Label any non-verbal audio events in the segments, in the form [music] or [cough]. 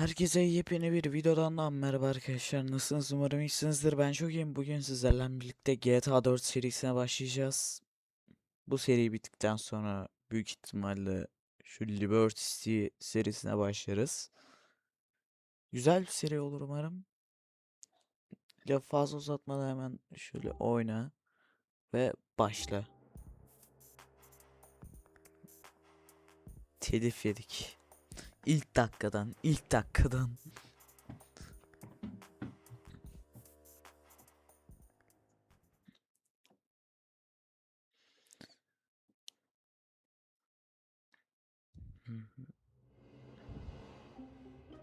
Herkese yepyeni bir videodan da merhaba arkadaşlar. Nasılsınız? Umarım iyisinizdir. Ben çok iyiyim. Bugün sizlerle birlikte GTA 4 serisine başlayacağız. Bu seri bittikten sonra büyük ihtimalle şu Liberty City serisine başlarız. Güzel bir seri olur umarım. Lafı fazla uzatmadan hemen şöyle oyna ve başla. Telif yedik. İlk dakikadan, ilk dakikadan.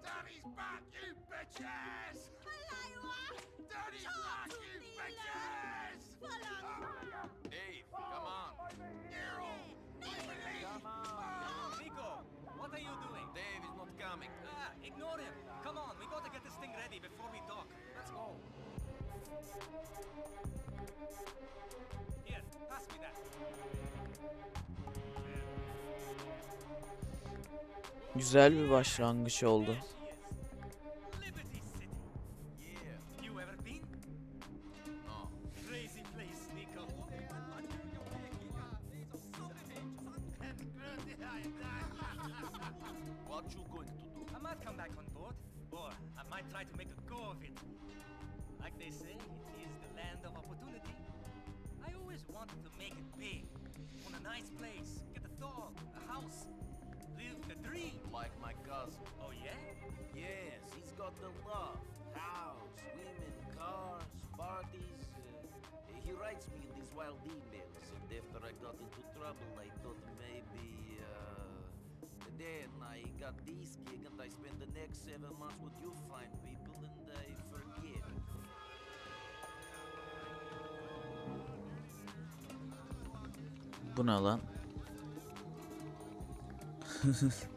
Daddy's back, you bitches! Coming. Ah, ignore him. Come on, we gotta get this thing ready before we dock. Let's go. Here, pass me that. Güzel bir başlangıç oldu. Writes me these wild emails, and after I got into trouble, I thought maybe. Uh, then I got this gig, and I spent the next seven months with you fine people, and I forget. Bu ne lan? [laughs]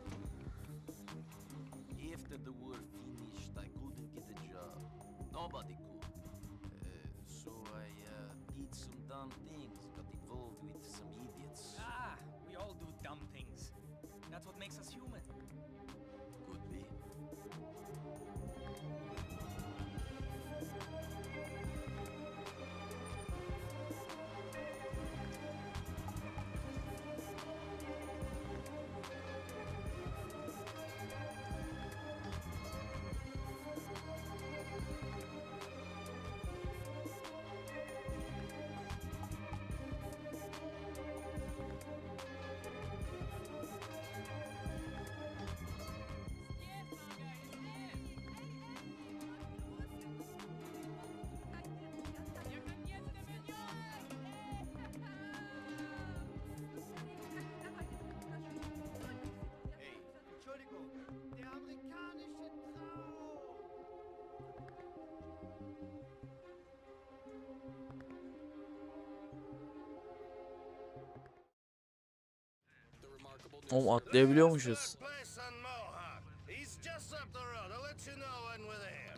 we're there.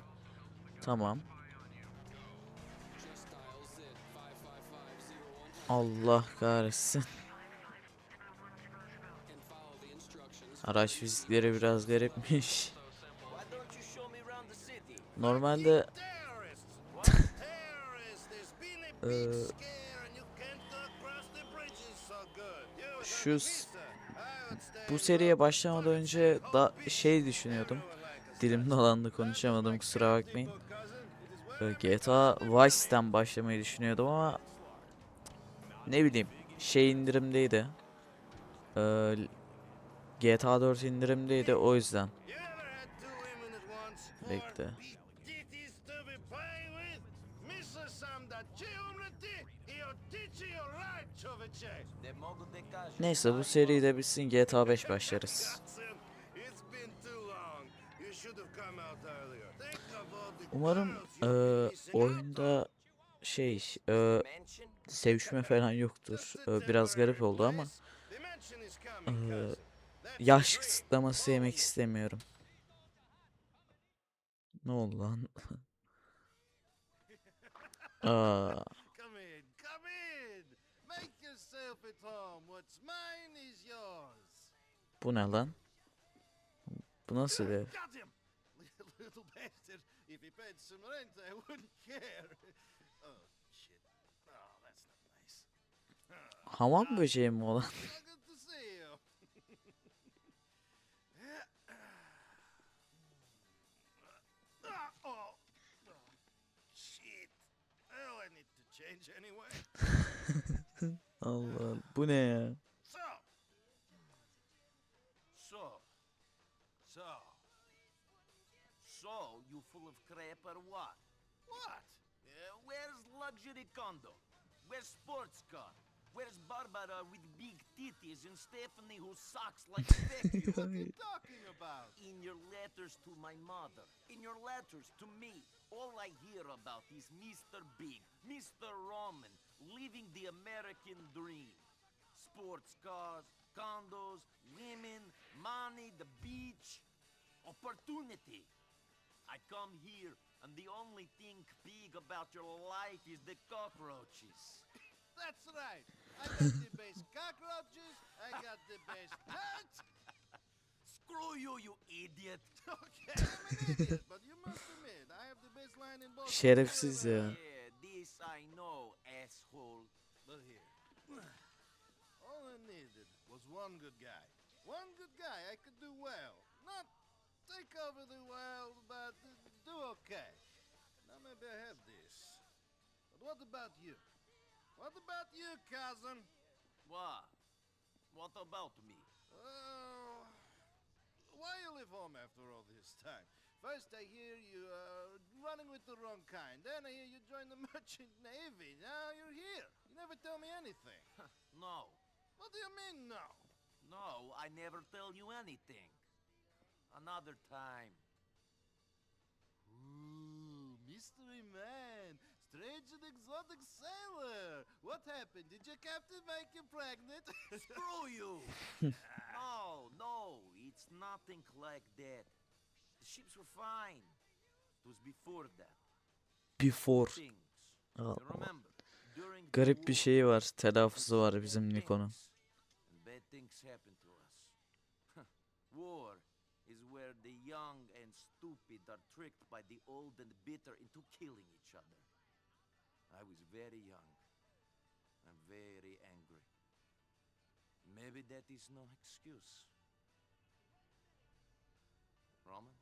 Tamam. Allah kahretsin. Araç fizikleri biraz garipmiş. Normalde [laughs] Ee, şu bu seriye başlamadan önce da şey düşünüyordum. Dilim dolandı konuşamadım kusura bakmayın. Ee, GTA Vice'den başlamayı düşünüyordum ama ne bileyim şey indirimdeydi. Ee, GTA 4 indirimdeydi o yüzden. You Neyse bu seri de bitsin GTA 5 başlarız. Umarım on. oyunda şey Mansion? sevişme falan yoktur. Eee, biraz garip oldu ama. That's yaş kısıtlaması yemek istemiyorum. Ne oldu lan? [laughs] Aa, Come in, come in. Make yourself at home. What's mine is yours. Bu ne lan? Bu nasıl bir ev? [laughs] Got him. [laughs] If he paid some rent, I wouldn't care. [laughs] Oh, shit. Oh, that's not nice. Hamam böceği mi olan? Good to see you. Oh, shit. Oh, I need to change anyway. Allah bu ne ya? So, So, so, you full of crap or what? what? Uh, where's luxury condo? Where's sports car? Where's Barbara with big titties and Stephanie who sucks like a? What are you talking about? In your letters to my mother, in your letters to me, all I hear about is Mr. Big, Mr. Roman, living the American dream. Sports cars, condos, women, money, the beach, opportunity. I come here, and the only thing big about your life is the cockroaches. [laughs] That's right. I got the best [laughs] cockroaches. I got the best pets. [laughs] Screw you, you idiot! Okay, I'm an idiot, but you must admit I have the best line in Boston. Şerefsiz ya. Yeah, this I know, asshole. But here, [sighs] all I needed was one good guy. One good guy I could do well. Not take over the world, but uh, do okay. Now maybe I have this. But what about you? What about you, cousin? What? What about me? Oh, why you leave home after all this time? First I hear you uh, running with the wrong kind. Then I hear you join the [laughs] merchant navy. Now you're here. You never tell me anything. [laughs] No. What do you mean, no? No, I never tell you anything. Another time. Ooh, mystery man, strange and exotic sailor. What happened? Did your captain make you pregnant? [laughs] Screw you! no, no, it's nothing like that. The ships were fine. It was before that. Before. The Garip bir war, şey var. Telaffuzu var bizim Niko'nun. War is where the young and stupid are tricked by the old and bitter into killing each other. I was very young and very angry. Maybe that is no excuse. Roman?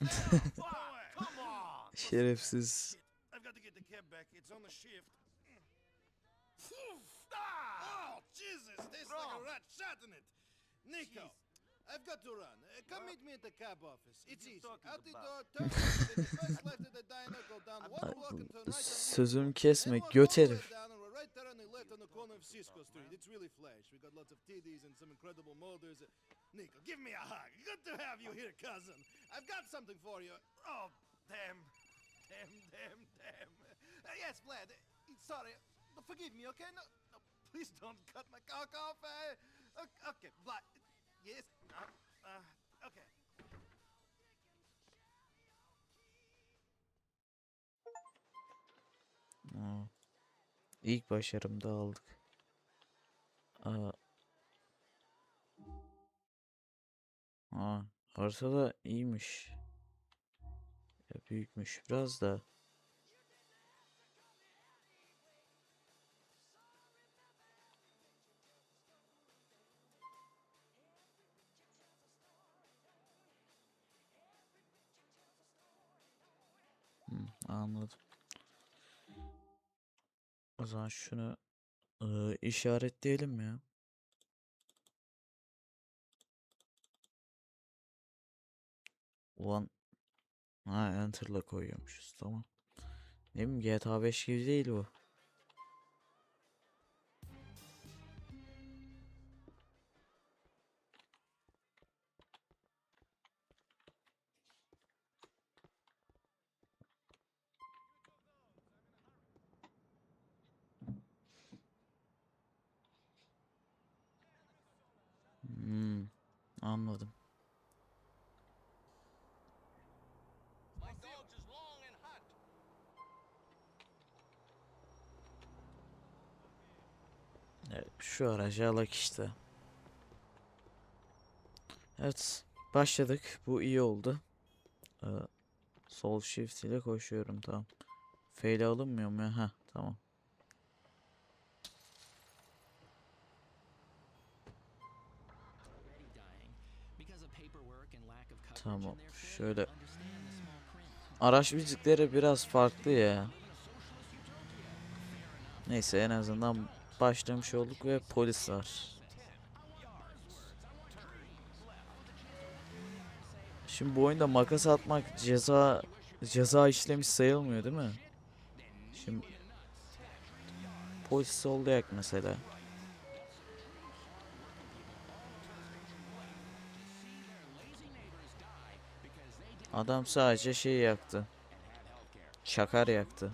[laughs] Şerefsiz. I've got to get the cab back. It's on the shift. [laughs] Jesus! Tastes like a Wrong. rat shot in it. Nico. I've got to run. Uh, come meet me at the cab office. It's easy. Out the door, turn the first left at the diner, go down one block and turn right Street. kesme göt herif. right there on the left on the corner of Cisco Street. It's really flash. We got lots of TDs and some incredible motors. Nico, give me a hug. Good to have you here, cousin. I've got something for you. Oh, damn. Damn, damn, damn. Uh, yes, Vlad. uh, sorry. Forgive me, okay? No, no, please don't cut my cock off. Uh, okay, Vlad. Yes. Uh, uh, okay. Aa. İlk başarımda aldık. Aa. Aa, harita da iyiymiş. Ya büyükmüş biraz da. Anladım. O zaman şunu ıı, işaretleyelim ya. Ulan ha enter'la koyuyormuşuz tamam. Ne bileyim GTA 5 gibi değil bu. Hmm, anladım. My dogs is long and hot. Evet, şu aracı alak işte. Evet. Başladık. Bu iyi oldu. Ee, sol shift ile koşuyorum tamam. Fail alınmıyor mu? Heh tamam. Tamam. Şöyle araç müzikleri biraz farklı ya. Neyse en azından başlamış olduk ve polis var. Şimdi bu oyunda makas atmak ceza ceza işlemiş sayılmıyor değil mi? Şimdi polis sollayak mesela. Adam sadece şey yaktı. Şakar yaktı.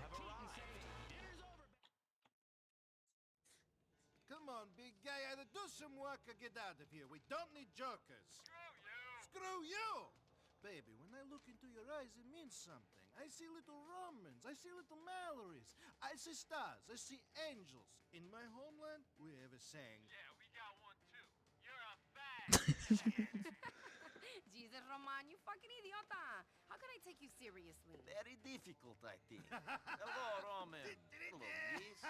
Look eyes, it means something. I see little Romans, I see little Mallorys, I see stars, I see angels. In my homeland, we have a saying. Yeah, we got one too. You're a fag. [laughs] [laughs] Jesus, Roman, you fucking idiota. How can I take you seriously? Very difficult, I think. [laughs] Hello, Roman. Hello, miss.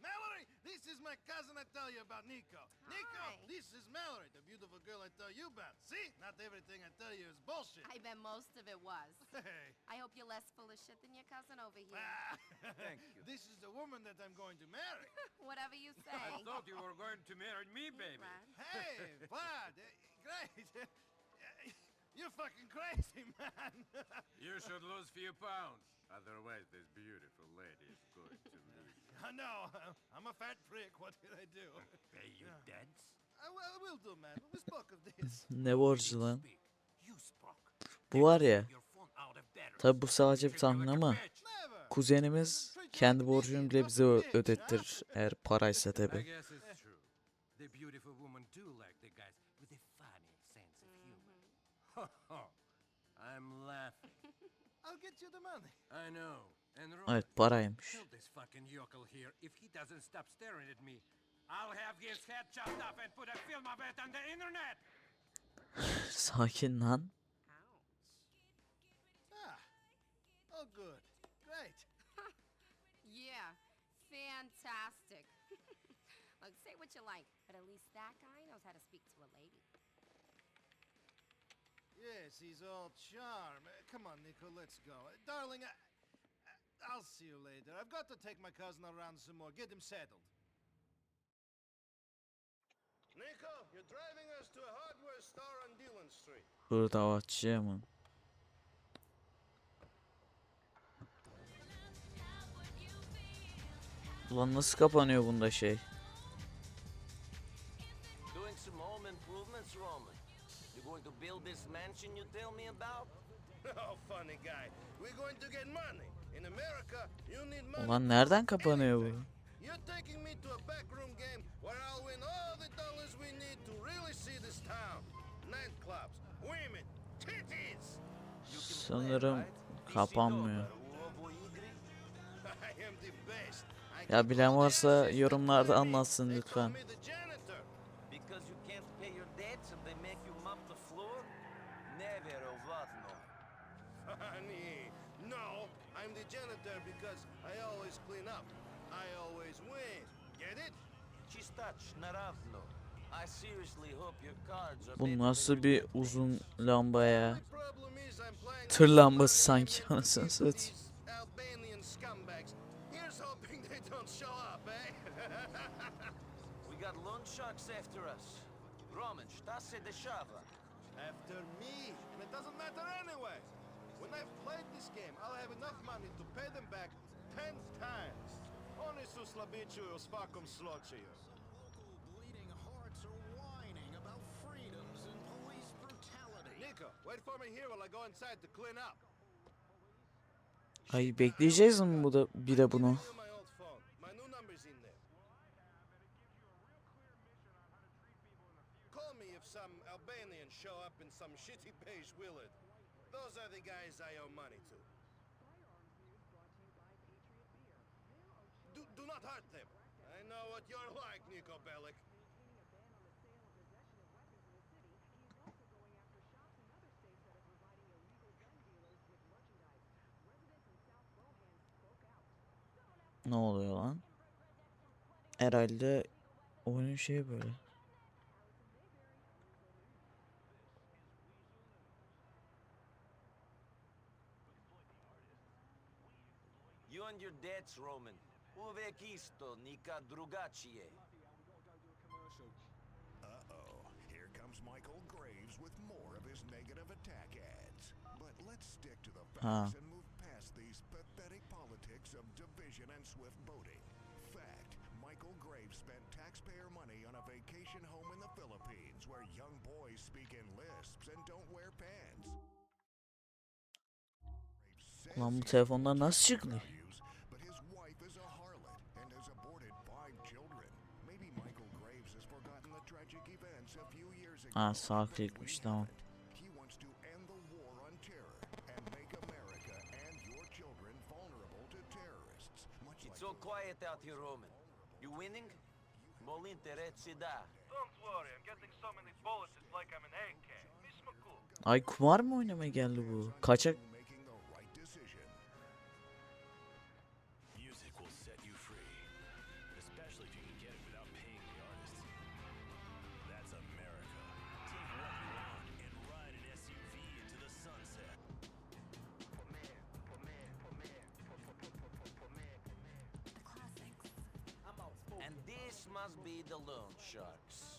Mallory, this is my cousin I tell you about, Nico. Nico, Hi. this is Mallory, the beautiful girl I tell you about. See? Not everything I tell you is bullshit. I bet most of it was. [laughs] Hey. I hope you're less full of shit than your cousin over here. [laughs] Thank you. This is the woman that I'm going to marry. [laughs] Whatever you say. I thought you were going to marry me, baby. Vlad. Hey, Vlad, eh, great. You're fucking crazy, man. You should lose a few pounds. Otherwise, this beautiful lady is going to lose. I know. [laughs] I'm a fat prick. What did I do? Pay you dance? I will, I will do, man. We spoke of this. [laughs] Ne borcu lan? Speak. You spoke. Bu var ya. Your phone out of battery. Tabi bu sadece bir tahmin ama. Never. kuzenimiz kendi borcunu bile bize ö- ödettir [laughs] eğer paraysa I tabi. guess it's true. The beautiful woman do like the guys with a funny sense of humor. I'm laughing. I'll get you the money. I know. And Roman, Evet paraymış. tell this fucking yokel here if he doesn't stop staring at me, I'll have his head chopped off and put a film of it on the internet. [sighs] Sakin lan. Ah. Oh, good. Great. [laughs] Yeah, fantastic. [laughs] Look, say what you like, but at least that guy knows how to speak to a lady. Yes, he's all charm. Uh, Come on, Nico, let's go. Uh, Darling, I, I- I'll see you later. I've got to take my cousin around some more. Get him settled. Nico, you're driving us to a hardware store on Dillon Street. Hırdavatçıya mı? Ulan nasıl kapanıyor bunda şey? Doing some home improvements, Roman. You going to build this mansion you tell me about? [laughs] Oh, funny guy. We're going to get money. Ulan nereden kapanıyor bu? You're taking me to a backroom game where [laughs] I'll win all the dollars we need to really see this town. Nightclubs, women, titties. You can play, Sanırım right? kapanmıyor. Uovo Igri? I am the best. I Ya can bilen call the varsa assets yorumlarda for me. anlatsın They call lütfen. me the janitor. Because you can't pay your debts and they make you mop the floor? Never of what, no. Funny. No, I'm the janitor because I always clean up. I always win. Get it? Bu nasıl bir uzun lamba ya? Tır lambası sanki anasını satayım. Eh? [laughs] after us. Roman, Stasi Deshava. After me? And it doesn't matter anyway. When I've played this game, I'll have enough money to pay them back ten times. Oni su slabičuju u svakom slučaju. bleeding hearts are whining about freedoms and police brutality. Nico, wait for me here while I go inside to clean up. Ay bekleyeceğiz mi bu da bir de bunu? Call me if some Albanians show up in some shitty beige Willard. Those are the guys I owe money to. Do, do not hurt them. I know what you're like, Nico Bellic. Ne oluyor lan? Herhalde oyunun şeyi böyle. You your debts, Roman. Uve kisto, nika drugačije. Uh-oh. Here comes Michael Graves with more of his negative attack ads. But let's stick to the Ah. facts and move past these pathetic politics of division and swift boating. Fact, Michael Graves spent taxpayer money on a vacation home in the Philippines where young boys speak in lisps and don't wear pants. Lan bu telefonlar nasıl çıkıyor? Vulnerable to terrorists. Much It's quiet out here, Roman. You winning? Mol'interezzi da. Don't worry, I'm getting so many bullets, it's like I'm an AK. Miss McCool. Ay kumar mı oynamaya geldi bu? Kaçak the loan sharks.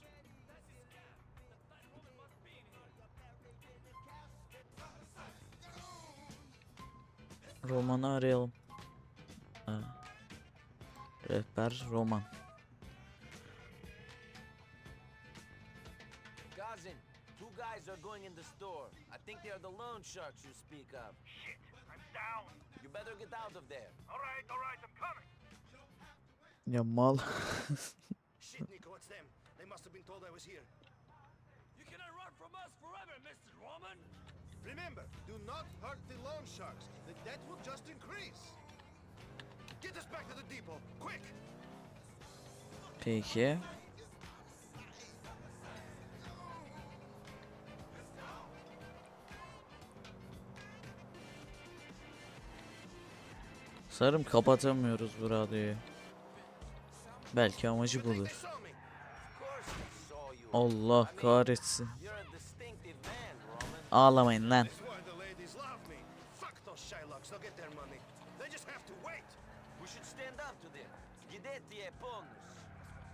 romanı arayalım. Ha. Rehber roman. Cousin, two guys are going in the store. I think they are the loan sharks you speak of. Shit, I'm down. You better get out of there. Alright, alright, I'm coming. Ya mal. [laughs] Shit, Nico, it's them. They must have been told I was here. You cannot run from us forever, Mr. Roman! Remember, do not hurt the loan sharks. The debt will just increase. Get us back to the depot, quick! Peki. Sanırım kapatamıyoruz bu radyoyu. Belki amacı budur. Allah kahretsin. Ağlamayın lan.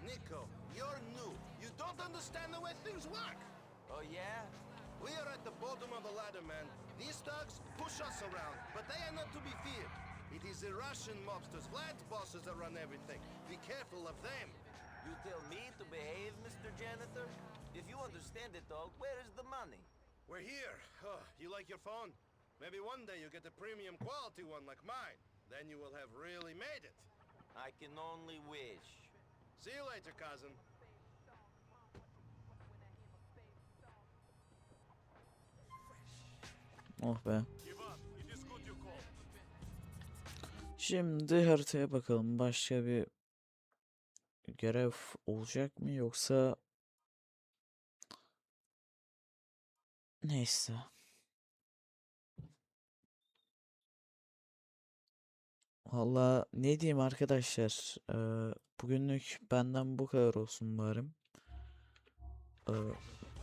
Nico, the ladder, man. These thugs push us around, but they are not to be feared. It is the Russian mobsters, Vlad's bosses that run everything. Be careful of them. You tell me to behave, Mr. Janitor? If you understand it all, where is the money? We're here. Oh, you like your phone? Maybe one day you'll get a premium quality one like mine. Then you will have really made it. I can only wish. See you later, cousin. Oh be. Şimdi haritaya bakalım. Başka bir görev olacak mı yoksa neyse. Valla ne diyeyim arkadaşlar. Eee, bugünlük benden bu kadar olsun bari. Eee,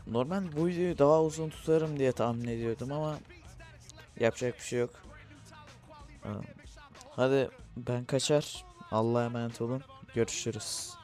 normal bu videoyu daha uzun tutarım diye tahmin ediyordum ama yapacak bir şey yok. Eee, Hadi ben kaçar. Allah'a emanet olun. Görüşürüz.